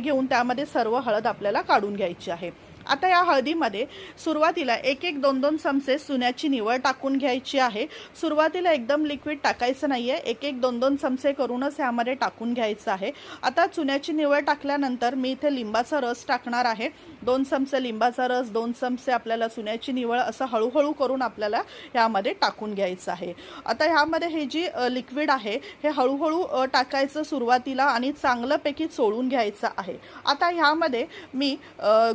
घेऊन त्यामध्ये सर्व हळद आपल्याला काढून घ्यायची आहे. आता या हळदीमध्ये सुरुवातीला एक एक दोन दोन चमचे चुन्याची निवळ टाकून घ्यायची आहे. सुरुवातीला एकदम लिक्विड टाकायचं नाही आहे एक एक दोन दोन चमचे करूनच ह्यामध्ये टाकून घ्यायचं आहे. आता चुन्याची निवळ टाकल्यानंतर मी इथे लिंबाचा रस टाकणार आहे. दोन चमचे लिंबाचा रस दोन चमचे आपल्याला चुन्याची निवळ असं हळूहळू करून आपल्याला ह्यामध्ये टाकून घ्यायचं आहे. आता ह्यामध्ये हे जी लिक्विड आहे हे हळूहळू टाकायचं सुरुवातीला आणि चांगल्यापैकी चोळून घ्यायचं आहे. आता ह्यामध्ये मी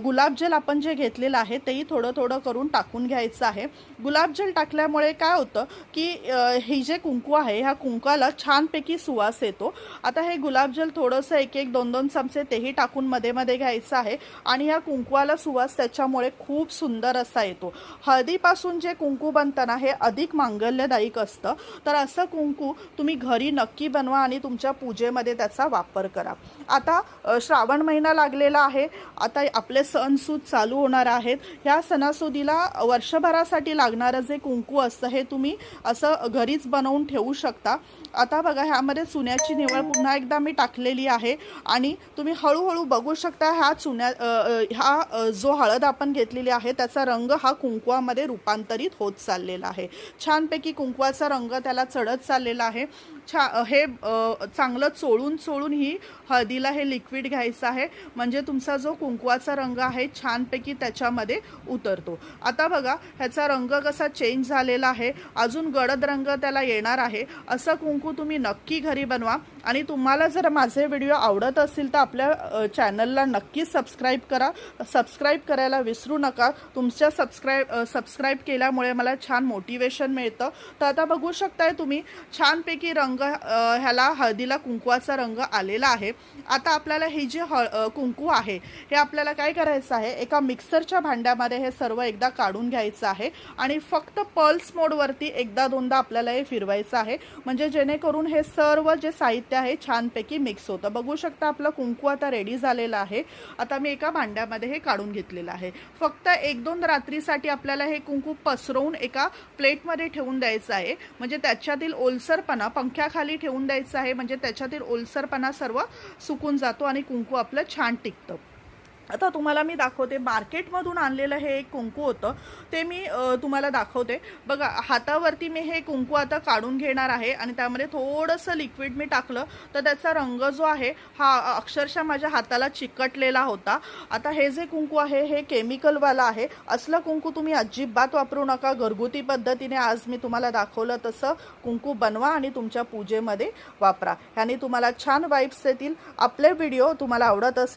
गुलाबजल आपण जे घेतलेलं आहे तेही थोडं थोडं करून टाकून घ्यायचं आहे. गुलाबजल टाकल्यामुळे काय होतं की हे जे कुंकू आहे ह्या कुंकाला छानपैकी सुवास येतो. आता हे गुलाबजल थोडंसं एक एक दोन दोन चमचे तेही टाकून मध्ये मध्ये घ्यायचं आहे आणि ह्या कुंकवाला सुवास त्याच्यामुळे खूप सुंदर असा येतो. हळदीपासून जे कुंकू बनतं ना हे अधिक मांगल्यदायक असतं. तर असं कुंकू तुम्ही घरी नक्की बनवा आणि तुमच्या पूजेमध्ये त्याचा वापर करा. आता श्रावण महिना लागलेला आहे. आता आपले सणसूद चालू होणार आहेत. ह्या सणासुदीला वर्षभरासाठी लागणारं जे कुंकू असतं हे तुम्ही असं घरीच बनवून ठेवू शकता. आता बघा ह्यामध्ये चुन्याची निवळ पुन्हा एकदा मी टाकलेली आहे आणि तुम्ही हळूहळू बघू शकता ह्या चुन्या हा ह्या जो हळद आपण घेतलेली आहे त्याचा रंग हा कुंकवामध्ये रूपांतरित होत चाललेला आहे. छानपैकी कुंकवाचा रंग त्याला चढत चाललेला आहे. छा हे चांगलं चोळून चोळून ही हळदीला हे लिक्विड घ्यायचं आहे. म्हणजे तुमचा जो कुंकवाचा रंग आहे छान छानपैकी त्याच्यामध्ये उतरतो. आता बघा ह्याचा रंग कसा चेंज झालेला आहे. अजून गडद रंग त्याला येणार आहे. असं कुंकू तुम्ही नक्की घरी बनवा. आणि तुम्हाला जर माझे व्हिडिओ आवडत असतील तर आपल्या चॅनलला नक्की सबस्क्राईब करा. सबस्क्राईब करायला विसरू नका. तुमच्या सबस्क्राईब सबस्क्राईब केल्यामुळे मला छान मोटिवेशन मिळतं. तर आता बघू शकताय तुम्ही छानपैकी रंग ह्याला हळदीला कुंकवाचा रंग आलेला आहे. आता आपल्याला हे जे हळ कुंकू आहे हे आपल्याला काय करायचं आहे? एका मिक्सरच्या भांड्यामध्ये हे सर्व एकदा काढून घ्यायचं आहे आणि फक्त पल्स मोडवरती एकदा दोनदा आपल्याला हे फिरवायचं आहे. म्हणजे जेणेकरून हे सर्व जे साहित्य आहे छानपैकी मिक्स होतं. बघू शकता आपलं कुंकू आता रेडी झालेलं आहे. आता मी एका भांड्यामध्ये हे काढून घेतलेलं आहे. फक्त एक दोन रात्रीसाठी आपल्याला हे कुंकू पसरवून एका प्लेटमध्ये ठेवून द्यायचं आहे. म्हणजे त्याच्यातील ओलसरपणा पंख्याखाली ठेवून द्यायचं आहे. म्हणजे त्याच्यातील ओलसरपणा सर्व सुकून जातो आणि कुंकू आपलं छान टिकतं. आता तुम्हाला मी दाखवते. मार्केटमधून आणलेलं हे एक कुंकू होतं. ते मी तुम्हाला दाखवते. बघा हातावरती मी हे कुंकू आता काढून घेणार आहे आणि त्यामध्ये थोडंसं लिक्विड मी टाकलं. तर त्याचा रंग जो आहे हा अक्षरशः माझ्या हाताला चिकटलेला होता. आता हे जे कुंकू आहे हे केमिकलवालं आहे. असलं कुंकू तुम्ही अजिबात वापरू नका. घरगुती पद्धतीने आज मी तुम्हाला दाखवलं तसं कुंकू बनवा आणि तुमच्या पूजेमध्ये वापरा. ह्याने तुम्हाला छान वाईब्स येतील आपले व्हिडिओ तुम्हाला आवडत असेल